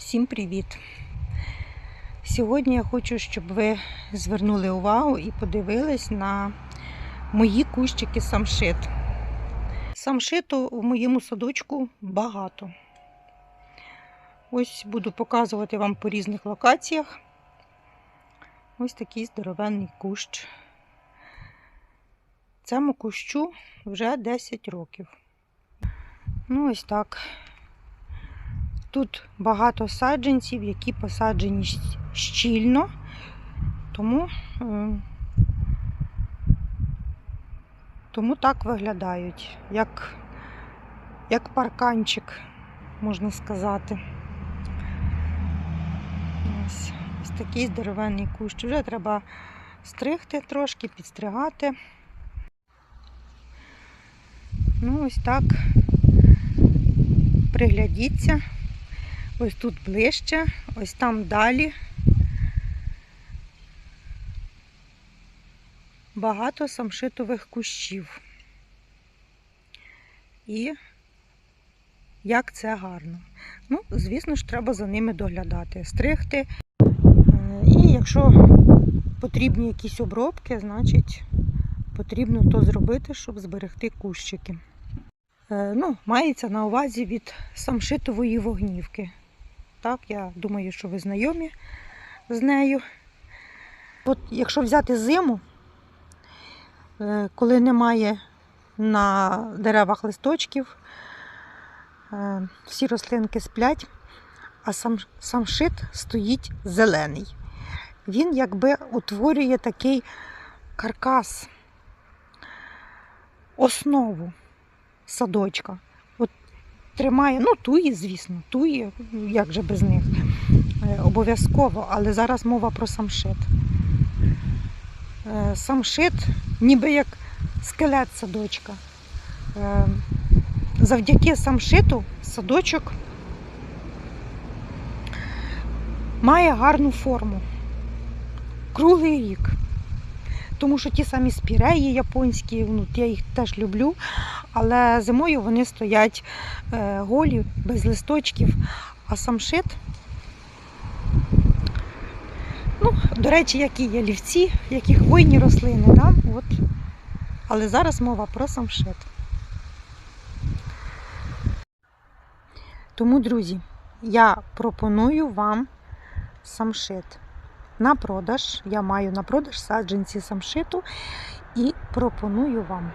Всім привіт! Сьогодні я хочу, щоб ви звернули увагу і подивились на мої кущики самшит. Самшиту в моєму садочку багато. Ось буду показувати вам по різних локаціях. Ось такий здоровенний кущ. Цьому кущу вже 10 років. Ну, ось так. Тут багато саджанців, які посаджені щільно, тому, е, тому так виглядають, як, як парканчик, можна сказати. Ось, ось такий здоровенний кущ. Вже треба стригти трошки, підстригати. Ну, ось так. Приглядіться. Ось тут ближче, ось там далі. Багато самшитових кущів. І як це гарно. Ну, звісно ж, треба за ними доглядати, стригти. Е, І якщо потрібні якісь обробки, значить потрібно то зробити, щоб зберегти кущики. Е, Ну, мається на увазі від самшитової вогнівки. Так, я думаю, що ви знайомі з нею. От якщо взяти зиму, е, коли немає на деревах листочків, е, всі рослинки сплять, а сам, самшит стоїть зелений. Він якби утворює такий каркас, основу садочка. Тримає, ну, туї, звісно, туї, як же без них. Е, Обов'язково, але зараз мова про самшит. Е, Самшит ніби як скелет садочка. Е, Завдяки самшиту садочок має гарну форму. Круглий рік. Тому що ті самі спіреї японські, ну, я їх теж люблю, але зимою вони стоять е, голі, без листочків, а самшит. Ну, до речі, які є лівці, які хвойні рослини, да? От. але зараз мова про самшит. Тому, друзі, я пропоную вам самшит на продаж. Я маю на продаж саджанці самшиту і пропоную вам.